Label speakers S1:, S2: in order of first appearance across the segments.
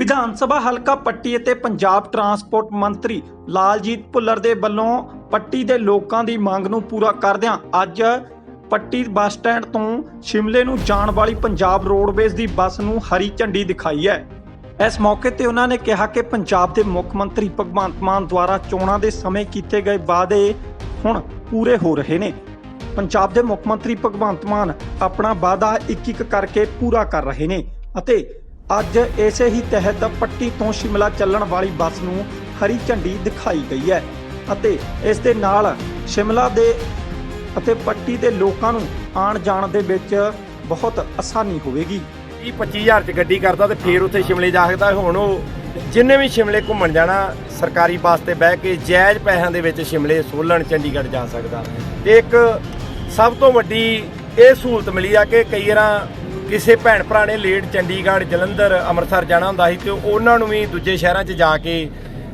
S1: ਵਿਧਾਨ ਸਭਾ ਹਲਕਾ ਪੱਟੀ ਅਤੇ ਪੰਜਾਬ ਟਰਾਂਸਪੋਰਟ ਮੰਤਰੀ ਲਾਲਜੀਤ ਭੁੱਲਰ ਦੇ ਵੱਲੋਂ ਪੱਟੀ ਦੇ ਲੋਕਾਂ ਦੀ ਮੰਗ ਨੂੰ ਪੂਰਾ ਕਰਦਿਆਂ ਅੱਜ ਪੱਟੀ ਬੱਸ ਸਟੈਂਡ ਤੋਂ ਸ਼ਿਮਲੇ ਨੂੰ ਜਾਣ ਵਾਲੀ ਪੰਜਾਬ ਰੋਡਵੇਜ਼ ਦੀ ਬੱਸ ਨੂੰ ਹਰੀ ਝੰਡੀ ਦਿਖਾਈ ਹੈ। ਇਸ ਮੌਕੇ ਤੇ ਉਹਨਾਂ ਨੇ ਕਿਹਾ ਕਿ ਪੰਜਾਬ ਦੇ ਮੁੱਖ ਮੰਤਰੀ ਭਗਵੰਤ ਮਾਨ ਦੁਆਰਾ ਚੋਣਾਂ ਦੇ ਸਮੇਂ ਕੀਤੇ ਗਏ ਵਾਅਦੇ ਹੁਣ ਪੂਰੇ ਹੋ ਰਹੇ ਨੇ। ਪੰਜਾਬ ਦੇ ਮੁੱਖ ਮੰਤਰੀ ਭਗਵੰਤ ਮਾਨ ਆਪਣਾ ਵਾਅਦਾ ਇੱਕ ਇੱਕ ਕਰਕੇ ਪੂਰਾ ਕਰ ਰਹੇ ਨੇ ਅਤੇ ਅੱਜ ਇਸੇ ਹੀ ਤਹਿਤ ਪੱਟੀ ਤੋਂ ਸ਼ਿਮਲਾ ਚੱਲਣ ਵਾਲੀ ਬੱਸ ਨੂੰ ਹਰੀ ਝੰਡੀ ਦਿਖਾਈ ਗਈ ਹੈ ਅਤੇ ਇਸ ਦੇ ਨਾਲ ਸ਼ਿਮਲਾ ਦੇ ਅਤੇ ਪੱਟੀ ਦੇ ਲੋਕਾਂ ਨੂੰ ਆਉਣ ਜਾਣ ਦੇ ਵਿੱਚ ਬਹੁਤ ਆਸਾਨੀ ਹੋਵੇਗੀ।
S2: 30 25000 ਚ ਗੱਡੀ ਕਰਦਾ ਤੇ ਫੇਰ ਉੱਥੇ ਸ਼ਿਮਲੇ ਜਾ ਸਕਦਾ। ਹੁਣ ਉਹ ਜਿੰਨੇ ਵੀ ਸ਼ਿਮਲੇ ਘੁੰਮਣ ਜਾਣਾ, ਸਰਕਾਰੀ ਬੱਸ ਤੇ ਬਹਿ ਕੇ ਜਾਇਜ਼ ਪੈਸਿਆਂ ਦੇ ਵਿੱਚ ਸ਼ਿਮਲੇ, ਸੋਲਣ, ਚੰਡੀਗੜ੍ਹ ਜਾ ਸਕਦਾ। ਤੇ ਇੱਕ ਸਭ ਤੋਂ ਵੱਡੀ ਇਹ ਸਹੂਲਤ ਮਿਲੀ ਆ ਕਿ ਕਈ ਵਾਰਾਂ ਕਿਸੇ ਭੈਣ ਭਰਾ ਨੇ ਲੇਟ ਚੰਡੀਗੜ੍ਹ, ਜਲੰਧਰ, ਅੰਮ੍ਰਿਤਸਰ ਜਾਣਾ ਹੁੰਦਾ ਸੀ ਤੇ ਉਹਨਾਂ ਨੂੰ ਵੀ ਦੂਜੇ ਸ਼ਹਿਰਾਂ 'ਚ ਜਾ ਕੇ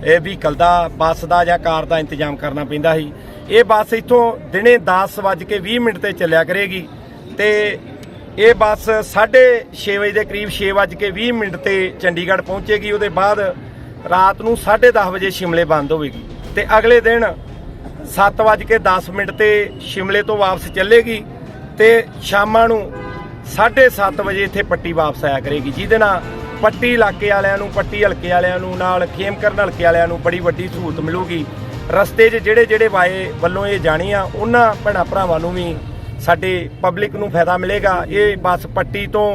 S2: ਇਹ ਵਹੀਕਲ ਦਾ, ਬੱਸ ਦਾ ਜਾਂ ਕਾਰ ਦਾ ਇੰਤਜ਼ਾਮ ਕਰਨਾ ਪੈਂਦਾ ਸੀ। ਇਹ ਬੱਸ ਇੱਥੋਂ ਦਿਨੇ 10:20 ਮਿੰਟ ਤੇ ਚੱਲਿਆ ਕਰੇਗੀ ਤੇ ਇਹ ਬੱਸ 6:30 ਵਜੇ ਦੇ ਕਰੀਬ 6:20 ਮਿੰਟ ਤੇ ਚੰਡੀਗੜ੍ਹ ਪਹੁੰਚੇਗੀ। ਉਹਦੇ ਬਾਅਦ ਰਾਤ ਨੂੰ 10:30 ਵਜੇ ਸ਼ਿਮਲੇ ਬੰਦ ਹੋਵੇਗੀ ਤੇ ਅਗਲੇ ਦਿਨ 7:10 ਮਿੰਟ ਤੇ ਸ਼ਿਮਲੇ ਤੋਂ ਵਾਪਸ ਚੱਲੇਗੀ ਤੇ ਸ਼ਾਮਾਂ ਨੂੰ 7:30 ਵਜੇ ਇੱਥੇ ਪੱਟੀ ਵਾਪਸ ਆਇਆ ਕਰੇਗੀ, ਜਿਹਦੇ ਨਾਲ ਪੱਟੀ ਇਲਾਕੇ ਵਾਲਿਆਂ ਨੂੰ, ਪੱਟੀ ਹਲਕੇ ਵਾਲਿਆਂ ਨੂੰ, ਨਾਲ ਖੇਮਕਰਨ ਹਲਕੇ ਵਾਲਿਆਂ ਨੂੰ ਬੜੀ ਵੱਡੀ ਸਹੂਲਤ ਮਿਲੂਗੀ। ਰਸਤੇ 'ਚ ਜਿਹੜੇ ਜਿਹੜੇ ਵਾਏ ਵੱਲੋਂ ਇਹ ਜਾਣੀ ਆ, ਉਹਨਾਂ ਭੈਣਾਂ ਭਰਾਵਾਂ ਨੂੰ ਵੀ ਸਾਡੇ ਪਬਲਿਕ ਨੂੰ ਫਾਇਦਾ ਮਿਲੇਗਾ। ਇਹ ਬੱਸ ਪੱਟੀ ਤੋਂ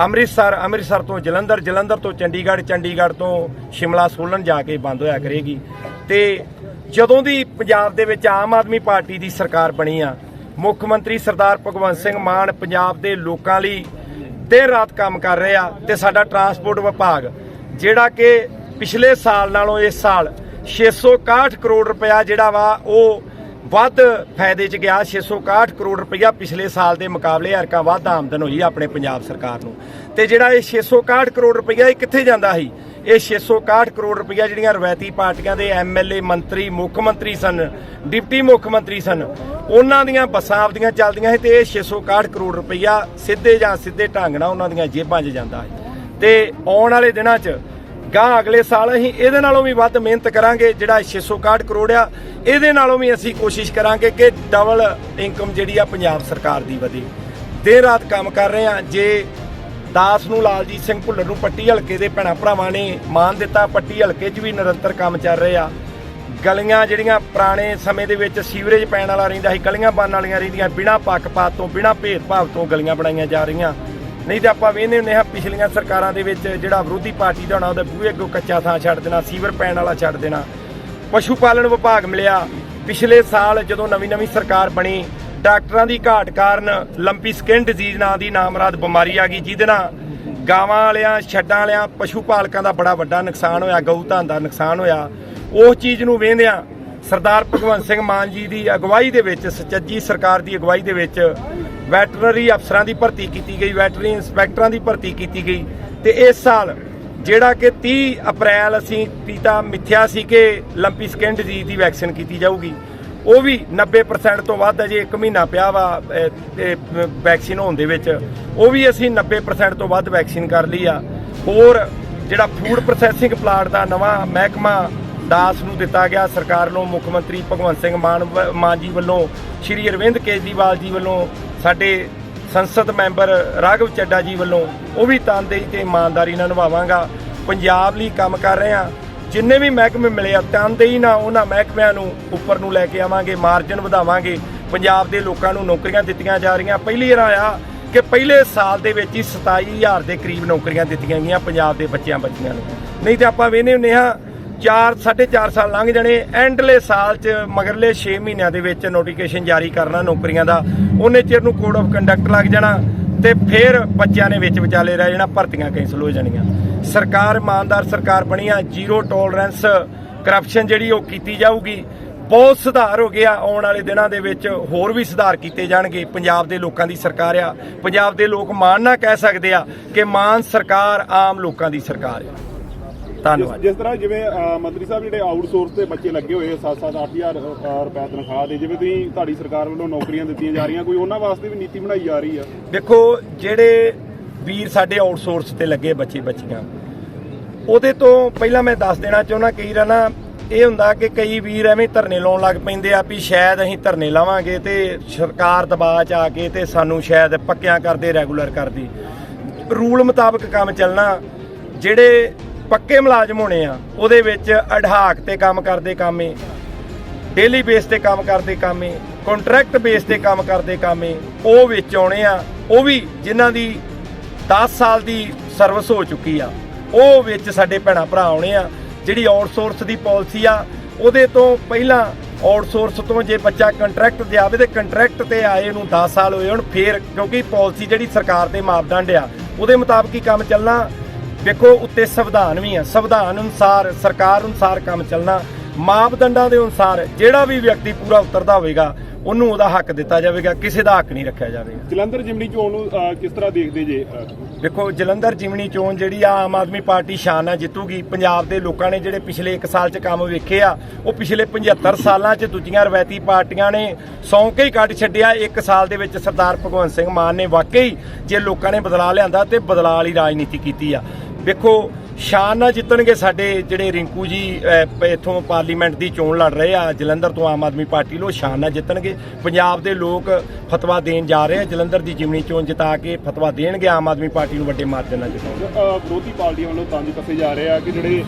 S2: ਅੰਮ੍ਰਿਤਸਰ ਅੰਮ੍ਰਿਤਸਰ ਤੋਂ ਜਲੰਧਰ ਜਲੰਧਰ ਤੋਂ ਚੰਡੀਗੜ੍ਹ ਚੰਡੀਗੜ੍ਹ ਤੋਂ ਸ਼ਿਮਲਾ ਸੋਲਨ ਜਾ ਕੇ ਬੰਦ ਹੋਇਆ ਕਰੇਗੀ। ਤੇ ਜਦੋਂ ਦੀ ਪੰਜਾਬ ਦੇ ਵਿੱਚ ਆਮ ਆਦਮੀ ਪਾਰਟੀ ਦੀ ਸਰਕਾਰ ਬਣੀ ਆ ਮੁੱਖ ਮੰਤਰੀ ਸਰਦਾਰ ਭਗਵੰਤ ਸਿੰਘ ਮਾਨ ਪੰਜਾਬ ਦੇ ਲੋਕਾਂ ਲਈ ਦਿਨ ਰਾਤ ਕੰਮ ਕਰ ਰਹੇ ਆ ਤੇ ਸਾਡਾ ਟਰਾਂਸਪੋਰਟ ਵਿਭਾਗ, ਜਿਹੜਾ ਕਿ ਪਿਛਲੇ ਸਾਲ ਨਾਲੋਂ ਇਸ ਸਾਲ 661 ਕਰੋੜ ਰੁਪਇਆ ਜਿਹੜਾ ਵਾ ਉਹ ਵੱਧ ਫਾਇਦੇ 'ਚ ਗਿਆ 661 ਕਰੋੜ ਰੁਪਇਆ ਪਿਛਲੇ ਸਾਲ ਦੇ ਮੁਕਾਬਲੇ ਹਰਕਾ ਵੱਧ ਆਮਦਨ ਹੋਈ ਆਪਣੇ ਪੰਜਾਬ ਸਰਕਾਰ ਨੂੰ। ਤੇ ਜਿਹੜਾ ਇਹ 661 ਕਰੋੜ ਰੁਪਇਆ ਇਹ ਕਿੱਥੇ ਜਾਂਦਾ ਸੀ? ਇਹ 661 ਕਰੋੜ ਰੁਪਇਆ ਜਿਹੜੀਆਂ ਰਵਾਇਤੀ ਪਾਰਟੀਆਂ ਦੇ ਐਮਐਲਏ ਮੰਤਰੀ, ਮੁੱਖ ਮੰਤਰੀ ਸਨ, ਡਿਪਟੀ ਮੁੱਖ ਮੰਤਰੀ ਸਨ, ਉਹਨਾਂ ਦੀਆਂ ਬੱਸਾਂ ਆਪਦੀਆਂ ਚੱਲਦੀਆਂ ਸੀ ਤੇ ਇਹ 661 ਕਰੋੜ ਰੁਪਇਆ ਸਿੱਧੇ ਜਾਂ ਸਿੱਧੇ ਢੰਗ ਨਾਲ ਉਹਨਾਂ ਦੀਆਂ ਜੇਬਾਂ 'ਚ ਜਾਂਦਾ ਹੈ ਤੇ ਆਉਣ ਵਾਲੇ ਦਿਨਾਂ 'ਚ ਗਾਂ ਅਗਲੇ ਸਾਲ ਅਸੀਂ ਇਹਦੇ ਨਾਲੋਂ ਵੀ ਵੱਧ ਮਿਹਨਤ ਕਰਾਂਗੇ, ਜਿਹੜਾ 661 ਕਰੋੜ ਆ, ਇਹਦੇ ਨਾਲੋਂ ਵੀ ਅਸੀਂ ਕੋਸ਼ਿਸ਼ ਕਰਾਂਗੇ ਕਿ ਡਬਲ ਇਨਕਮ ਜਿਹੜੀ ਆ ਪੰਜਾਬ ਸਰਕਾਰ ਦੀ ਵਧੇ। ਦਿਨ ਰਾਤ ਕੰਮ ਕਰ ਰਹੇ ਆ, ਜੇ ਦਾਸ ਨੂੰ ਲਾਲਜੀਤ ਸਿੰਘ ਭੁੱਲਰ ਨੂੰ ਪੱਟੀ ਹਲਕੇ ਦੇ ਭੈਣਾਂ ਭਰਾਵਾਂ ਨੇ ਮਾਨ ਦਿੱਤਾ, ਪੱਟੀ ਹਲਕੇ 'ਚ ਵੀ ਨਿਰੰਤਰ ਕੰਮ ਚੱਲ ਰਹੇ ਆ। ਗਲੀਆਂ ਜਿਹੜੀਆਂ ਪੁਰਾਣੇ ਸਮੇਂ ਦੇ ਵਿੱਚ ਸੀਵਰੇਜ ਪੈਣ ਵਾਲਾ ਰਹਿੰਦਾ ਸੀ, ਗਲੀਆਂ ਬਣਨ ਵਾਲੀਆਂ ਰਹਿੰਦੀਆਂ, ਬਿਨਾਂ ਪੱਖਪਾਤ ਤੋਂ, ਬਿਨਾਂ ਭੇਦਭਾਵ ਤੋਂ ਗਲੀਆਂ ਬਣਾਈਆਂ ਜਾ ਰਹੀਆਂ। ਨਹੀਂ ਤਾਂ ਆਪਾਂ ਵੇਖਦੇ ਹੁੰਦੇ ਹਾਂ ਪਿਛਲੀਆਂ ਸਰਕਾਰਾਂ ਦੇ ਵਿੱਚ ਜਿਹੜਾ ਵਿਰੋਧੀ ਪਾਰਟੀ ਦਾ ਹੋਣਾ ਉਹਦੇ ਬੂਹੇ ਅੱਗੋਂ ਕੱਚਾ ਥਾਂ ਛੱਡ ਦੇਣਾ, ਸੀਵਰ ਪੈਣ ਵਾਲਾ ਛੱਡ ਦੇਣਾ। ਪਸ਼ੂ ਪਾਲਣ ਵਿਭਾਗ ਮਿਲਿਆ। ਪਿਛਲੇ ਸਾਲ ਜਦੋਂ ਨਵੀਂ ਨਵੀਂ ਸਰਕਾਰ ਬਣੀ, ਡਾਕਟਰਾਂ ਦੀ ਘਾਟ ਕਾਰਨ ਲੰਪੀ ਸਕਿਨ ਡਿਜ਼ੀਜ਼ ਨਾਂ ਦੀ ਨਾਮਰਾਦ ਬਿਮਾਰੀ ਆ ਗਈ, ਜਿਹਦੇ ਨਾਲ ਗਾਵਾਂ ਵਾਲਿਆਂ, ਛੱਡਾਂ ਵਾਲਿਆਂ, ਪਸ਼ੂ ਪਾਲਕਾਂ ਦਾ ਬੜਾ ਵੱਡਾ ਨੁਕਸਾਨ ਹੋਇਆ, ਗਊ ਧਨ ਦਾ ਨੁਕਸਾਨ ਹੋਇਆ। ਉਸ ਚੀਜ਼ ਨੂੰ ਵੇਂਦਿਆਂ ਸਰਦਾਰ ਭਗਵੰਤ ਸਿੰਘ ਮਾਨ ਜੀ ਦੀ ਅਗਵਾਈ ਦੇ ਵਿੱਚ, ਸੱਚੀ ਸਰਕਾਰ ਦੀ ਅਗਵਾਈ ਦੇ ਵਿੱਚ ਵੈਟਰਨਰੀ ਅਫਸਰਾਂ ਦੀ ਭਰਤੀ ਕੀਤੀ ਗਈ, ਵੈਟਰਨਰੀ ਇੰਸਪੈਕਟਰਾਂ ਦੀ ਭਰਤੀ ਕੀਤੀ ਗਈ ਤੇ ਇਸ ਸਾਲ ਜਿਹੜਾ ਕਿ 30 ਅਪ੍ਰੈਲ ਅਸੀਂ ਪੀਤਾ ਮਿੱਥਿਆ ਸੀ ਕਿ ਲੰਪੀ ਸਕਿਨ ਡਿਜ਼ੀਜ਼ ਦੀ ਵੈਕਸੀਨ ਕੀਤੀ ਜਾਊਗੀ, ਉਹ ਵੀ 90% ਤੋਂ ਵੱਧ ਅਜੇ 1 ਮਹੀਨਾ ਪਿਆ ਵਾ ਵੈਕਸੀਨ ਹੋਣ ਦੇ ਵਿੱਚ, ਉਹ ਵੀ ਅਸੀਂ 90% ਤੋਂ ਵੱਧ ਵੈਕਸੀਨ ਕਰ ਲਈ ਆ। ਹੋਰ ਜਿਹੜਾ ਫੂਡ ਪ੍ਰੋਸੈਸਿੰਗ ਪਲਾਂਟ ਦਾ ਨਵਾਂ ਮਹਿਕਮਾ ਦਾਸ ਨੂੰ ਦਿੱਤਾ ਗਿਆ ਸਰਕਾਰ ਨੂੰ ਮੁੱਖ ਮੰਤਰੀ ਭਗਵੰਤ ਸਿੰਘ ਮਾਨ ਵ- ਮਾਨ ਜੀ ਵੱਲੋਂ, ਸ਼੍ਰੀ ਅਰਵਿੰਦ ਕੇਜਰੀਵਾਲ ਜੀ ਵੱਲੋਂ ਸਾਡੇ ਸੰਸਦ ਮੈਂਬਰ ਰਾਘਵ ਚੱਡਾ ਜੀ ਵੱਲੋਂ ਉਹ ਵੀ ਤਨਦੇਹੀ ਤੇ ਇਮਾਨਦਾਰੀ ਨਾਲ ਨਿਭਾਵਾਂਗਾ। ਪੰਜਾਬ ਲਈ ਕੰਮ ਕਰ ਰਹੇ ਆ ਜਿੰਨੇ ਵੀ ਮਹਿਕਮੇ ਮਿਲੇ ਆ, ਤਨਦੇਹੀ ਨਾਲ ਉਹਨਾਂ ਮਹਿਕਮਿਆਂ ਨੂੰ ਉੱਪਰ ਨੂੰ ਲੈ ਕੇ ਆਵਾਂਗੇ, ਮਾਰਜਨ ਵਧਾਵਾਂਗੇ। ਪੰਜਾਬ ਦੇ ਲੋਕਾਂ ਨੂੰ ਨੌਕਰੀਆਂ ਦਿੱਤੀਆਂ ਜਾ ਰਹੀਆਂ। ਪਹਿਲੀ ਵਾਰ ਆਇਆ ਕਿ ਪਹਿਲੇ ਸਾਲ ਦੇ ਵਿੱਚ ਹੀ 27000 ਦੇ ਕਰੀਬ ਨੌਕਰੀਆਂ ਦਿੱਤੀਆਂ ਗਈਆਂ ਪੰਜਾਬ ਦੇ ਬੱਚਿਆਂ ਬੱਚੀਆਂ ਨੂੰ। ਨਹੀਂ ਤੇ ਆਪਾਂ ਵੇਖਦੇ ਹੁੰਦੇ ਹਾਂ 4 4.5 ਸਾਲ ਲੰਘ ਜਾਣੇ। ਐਂਡਲੇ ਸਾਲ ਚ ਮਗਰਲੇ 6 ਮਹੀਨਿਆਂ ਦੇ ਵਿੱਚ ਨੋਟੀਫਿਕੇਸ਼ਨ ਜਾਰੀ ਕਰਨਾ ਨੌਕਰੀਆਂ ਦਾ। ਉਹਨੇ ਚਿਰ ਨੂੰ ਕੋਡ ਆਫ ਕੰਡਕਟ ਲੱਗ ਜਾਣਾ ਤੇ ਫਿਰ ਬੱਚਿਆਂ ਨੇ ਵਿੱਚ ਵਿਚਾਲੇ ਰਹਿ ਜਾਣਾ, ਭਰਤੀਆਂ ਕੈਂਸਲ ਹੋ ਜਾਣੀਆਂ। ਸਰਕਾਰ, ਇਮਾਨਦਾਰ ਸਰਕਾਰ ਬਣੀ ਆ ਜ਼ੀਰੋ ਟੋਲਰੈਂਸ ਕਰਪਸ਼ਨ ਜਿਹੜੀ ਉਹ ਕੀਤੀ ਜਾਊਗੀ, ਬਹੁਤ ਸੁਧਾਰ ਹੋ ਗਿਆ ਆਉਣ ਵਾਲੇ ਦਿਨਾਂ ਦੇ ਵਿੱਚ, ਹੋਰ ਵੀ ਸੁਧਾਰ ਕੀਤੇ ਜਾਣਗੇ। ਪੰਜਾਬ ਦੇ ਲੋਕਾਂ ਦੀ ਸਰਕਾਰ ਆ। ਪੰਜਾਬ ਦੇ ਲੋਕ ਮਾਣ ਨਾਲ ਕਹਿ ਸਕਦੇ ਆ ਕਿ ਮਾਨ ਸਰਕਾਰ ਆਮ ਲੋਕਾਂ ਦੀ ਸਰਕਾਰ ਆ। ਧੰਨਵਾਦ।
S3: ਜਿਸ- ਤਰ੍ਹਾਂ ਜਿਵੇਂ ਮੰਤਰੀ ਸਾਹਿਬ ਜਿਹੜੇ ਆਊਟਸੋਰਸ ਤੇ ਬੱਚੇ ਲੱਗੇ ਹੋਏ 7-7 8000 ਰੁਪਏ ਤਨਖਾਹ ਦੇ ਜਿਵੇਂ ਤੁਸੀਂ ਤੁਹਾਡੀ ਸਰਕਾਰ ਵੱਲੋਂ ਨੌਕਰੀਆਂ ਦਿੱਤੀਆਂ ਜਾ ਰਹੀਆਂ ਕੋਈ ਉਹਨਾਂ ਵਾਸਤੇ ਵੀ ਨੀਤੀ ਬਣਾਈ ਜਾ ਰਹੀ ਆ?
S2: ਦੇਖੋ ਜਿਹੜੇ ਵੀਰ ਸਾਡੇ ਆਊਟਸੋਰਸ ਤੇ ਲੱਗੇ ਬੱਚੇ ਬੱਚੀਆਂ ਉਹਦੇ ਤੋਂ ਪਹਿਲਾਂ ਮੈਂ ਦੱਸ ਦੇਣਾ ਚਾਹੁੰਦਾ ਕਈ ਰਾਂ ਨਾ ਇਹ ਹੁੰਦਾ ਕਿ ਕਈ ਵੀਰ ਐਵੇਂ ਧਰਨੇ ਲਾਉਣ ਲੱਗ ਪੈਂਦੇ ਆ ਵੀ ਸ਼ਾਇਦ ਅਸੀਂ ਧਰਨੇ ਲਾਵਾਂਗੇ ਤੇ ਸਰਕਾਰ ਦਬਾਅ ਚ ਆ ਕੇ ਤੇ ਸਾਨੂੰ ਸ਼ਾਇਦ ਪੱਕਿਆਂ ਕਰਦੇ ਰੈਗੂਲਰ ਕਰਦੀ। ਰੂਲ ਮੁਤਾਬਕ ਕੰਮ ਚੱਲਣਾ ਜਿਹੜੇ ਪੱਕੇ ਮੁਲਾਜ਼ਮ ਹੋਣੇ ਆ, ਉਹਦੇ ਵਿੱਚ ਅਢਾਕ ਤੇ ਕੰਮ ਕਰਦੇ ਕਾਮੇ ਡੇਲੀ ਬੇਸ ਤੇ ਕੰਮ ਕਰਦੇ ਕਾਮੇ ਕੰਟਰੈਕਟ ਬੇਸ ਤੇ ਕੰਮ ਕਰਦੇ ਕਾਮੇ, ਉਹ ਵਿੱਚ ਆਉਣੇ ਆ, ਉਹ ਵੀ ਜਿਨ੍ਹਾਂ ਦੀ 10 ਸਾਲ ਦੀ ਸਰਵਿਸ ਹੋ ਚੁੱਕੀ ਆ, ਉਹ ਵਿੱਚ ਸਾਡੇ ਭੈਣਾ ਭਰਾ ਆਉਣੇ ਆ, ਜਿਹੜੀ ਆਊਟਸੋਰਸ ਦੀ ਪਾਲਿਸੀ ਆ, ਉਹਦੇ ਤੋਂ ਪਹਿਲਾਂ ਆਊਟਸੋਰਸ ਤੋਂ ਜੇ ਬੱਚਾ ਕੰਟਰੈਕਟ ਤੇ ਆਵੇ ਤੇ ਕੰਟਰੈਕਟ ਤੇ ਆਏ ਨੂੰ 10 ਸਾਲ ਹੋਏ ਹੁਣ, ਫੇਰ ਕਿਉਂਕਿ ਪਾਲਿਸੀ ਜਿਹੜੀ ਸਰਕਾਰ ਦੇ ਮਾਪਦੰਡ ਆ, ਉਹਦੇ ਮੁਤਾਬਕ ਹੀ ਕੰਮ ਚੱਲਣਾ ਵੇਖੋ ਉੱਤੇ ਸੰਵਿਧਾਨ ਵੀ ਆ। ਸੰਵਿਧਾਨ ਅਨੁਸਾਰ ਸਰਕਾਰ ਅਨੁਸਾਰ ਕੰਮ ਚੱਲਣਾ ਮਾਪਦੰਡਾਂ ਦੇ ਅਨੁਸਾਰ ਜਿਹੜਾ ਵੀ ਵਿਅਕਤੀ ਪੂਰਾ ਉਤਰਦਾ ਹੋਵੇਗਾ ਉਹਨੂੰ ਉਹਦਾ ਹੱਕ ਦਿੱਤਾ ਜਾਵੇਗਾ ਕਿਸੇ ਦਾ ਹੱਕ ਨਹੀਂ ਰੱਖਿਆ ਜਾਵੇਗਾ।
S3: ਜਲੰਧਰ ਜਿਮਨੀ ਚੋਣ ਨੂੰ ਕਿਸ ਤਰ੍ਹਾਂ ਦੇਖਦੇ ਜੇ
S2: ਦੇਖੋ ਜਲੰਧਰ ਜਿਮਣੀ ਚੋਣ ਜਿਹੜੀ ਆ ਆਮ ਆਦਮੀ ਪਾਰਟੀ ਸ਼ਾਨ ਨਾਲ ਜਿੱਤੂਗੀ। ਪੰਜਾਬ ਦੇ ਲੋਕਾਂ ਨੇ ਜਿਹੜੇ ਪਿਛਲੇ 1 ਸਾਲ 'ਚ ਕੰਮ ਵੇਖੇ ਆ ਉਹ ਪਿਛਲੇ 75 ਸਾਲਾਂ 'ਚ ਦੂਜੀਆਂ ਰਵਾਇਤੀ ਪਾਰਟੀਆਂ ਨੇ ਸੌਂ ਕੇ ਹੀ ਕੱਢ ਛੱਡਿਆ। 1 ਸਾਲ ਦੇ ਵਿੱਚ ਸਰਦਾਰ ਭਗਵੰਤ ਸਿੰਘ ਮਾਨ ਨੇ ਵਾਕਈ ਜੇ ਲੋਕਾਂ ਨੇ ਬਦਲਾ ਲਿਆਂਦਾ ਤੇ ਬਦਲਾ ਵਾਲੀ ਰਾਜਨੀਤੀ ਕੀਤੀ ਆ। ਵੇਖੋ ਸ਼ਾਨ ਨਾਲ ਜਿੱਤਣਗੇ ਸਾਡੇ ਜਿਹੜੇ ਰਿੰਕੂ ਜੀ ਇੱਥੋਂ ਪਾਰਲੀਮੈਂਟ ਦੀ ਚੋਣ ਲੜ ਰਹੇ ਆ ਜਲੰਧਰ ਤੋਂ ਆਮ ਆਦਮੀ ਪਾਰਟੀ ਲੋ ਸ਼ਾਨ ਨਾਲ ਜਿੱਤਣਗੇ। ਪੰਜਾਬ ਦੇ ਲੋਕ ਫਤਵਾ ਦੇਣ ਜਾ ਰਹੇ ਆ ਜਲੰਧਰ ਦੀ ਜਿਮਨੀ ਚੋਣ ਜਿਤਾ ਕੇ ਫਤਵਾ ਦੇਣਗੇ ਆਮ ਆਦਮੀ ਪਾਰਟੀ ਨੂੰ ਵੱਡੇ ਮਾਰਜਨ ਨਾਲ ਜਿਤਾਉਣਗੇ
S3: ਵਿਰੋਧੀ ਪਾਰਟੀਆਂ ਵੱਲੋਂ ਤੰਜ ਕੱਸੇ ਜਾ ਰਹੇ ਆ ਕਿ ਜਿਹੜੇ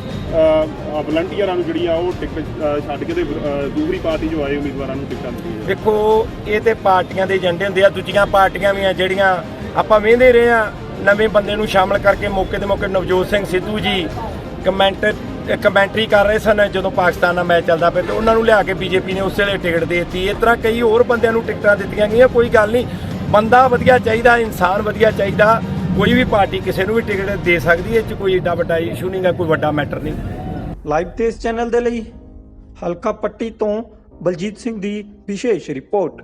S3: ਵਲੰਟੀਅਰਾਂ ਨੂੰ ਜਿਹੜੀਆਂ ਉਹ ਟਿਕਟ ਛੱਡ ਕੇ ਤੇ ਦੂਸਰੀ ਪਾਰਟੀ ਜੋ ਆਏ ਉਮੀਦਵਾਰਾਂ ਨੂੰ ਟਿਕਟਾਂ ਦਿੱਤੀਆਂ
S2: ਦੇਖੋ ਇਹ ਤੇ ਪਾਰਟੀਆਂ ਦੇ ਏਜੰਡੇ ਹੁੰਦੇ ਆ ਦੂਜੀਆਂ ਪਾਰਟੀਆਂ ਵੀ ਆ ਜਿਹੜੀਆਂ ਆਪਾਂ ਵੇਂਦੇ ਰਹੇ ਆ ਨਵੇਂ ਬੰਦੇ ਨੂੰ ਸ਼ਾਮਲ ਕਰਕੇ ਮੌਕੇ ਦੇ ਮੌਕੇ ਨਵਜੋਤ ਸਿੰਘ ਸਿੱਧੂ ਜੀ ਕਮੈਂਟ ਕਮੈਂਟਰੀ ਕਰ ਰਹੇ ਸਨ ਜਦੋਂ ਪਾਕਿਸਤਾਨ ਦਾ ਮੈਚ ਚੱਲਦਾ ਪਿਆ ਤੇ ਉਹਨਾਂ ਨੂੰ ਲਿਆ ਕੇ ਬੀਜੇਪੀ ਨੇ ਉਸੇ ਵੇਲੇ ਟਿਕਟ ਦੇ ਦਿੱਤੀ। ਇਸ ਤਰ੍ਹਾਂ ਕਈ ਹੋਰ ਬੰਦਿਆਂ ਨੂੰ ਟਿਕਟਾਂ ਦਿੱਤੀਆਂ ਗਈਆਂ। ਕੋਈ ਗੱਲ ਨਹੀਂ, ਬੰਦਾ ਵਧੀਆ ਚਾਹੀਦਾ, ਇਨਸਾਨ ਵਧੀਆ ਚਾਹੀਦਾ। ਕੋਈ ਵੀ ਪਾਰਟੀ ਕਿਸੇ ਨੂੰ ਵੀ ਟਿਕਟ ਦੇ ਸਕਦੀ ਹੈ, ਇਹ ਚ ਕੋਈ ਏਡਾ ਵੱਡਾ ਇਸ਼ੂ ਨਹੀਂਗਾ ਕੋਈ ਵੱਡਾ ਮੈਟਰ ਨਹੀਂ।
S1: ਲਾਈਵ ਤੇਜ਼ ਚੈਨਲ ਦੇ ਲਈ ਹਲਕਾ ਪੱਟੀ ਤੋਂ ਬਲਜੀਤ ਸਿੰਘ ਦੀ ਵਿਸ਼ੇਸ਼ ਰਿਪੋਰਟ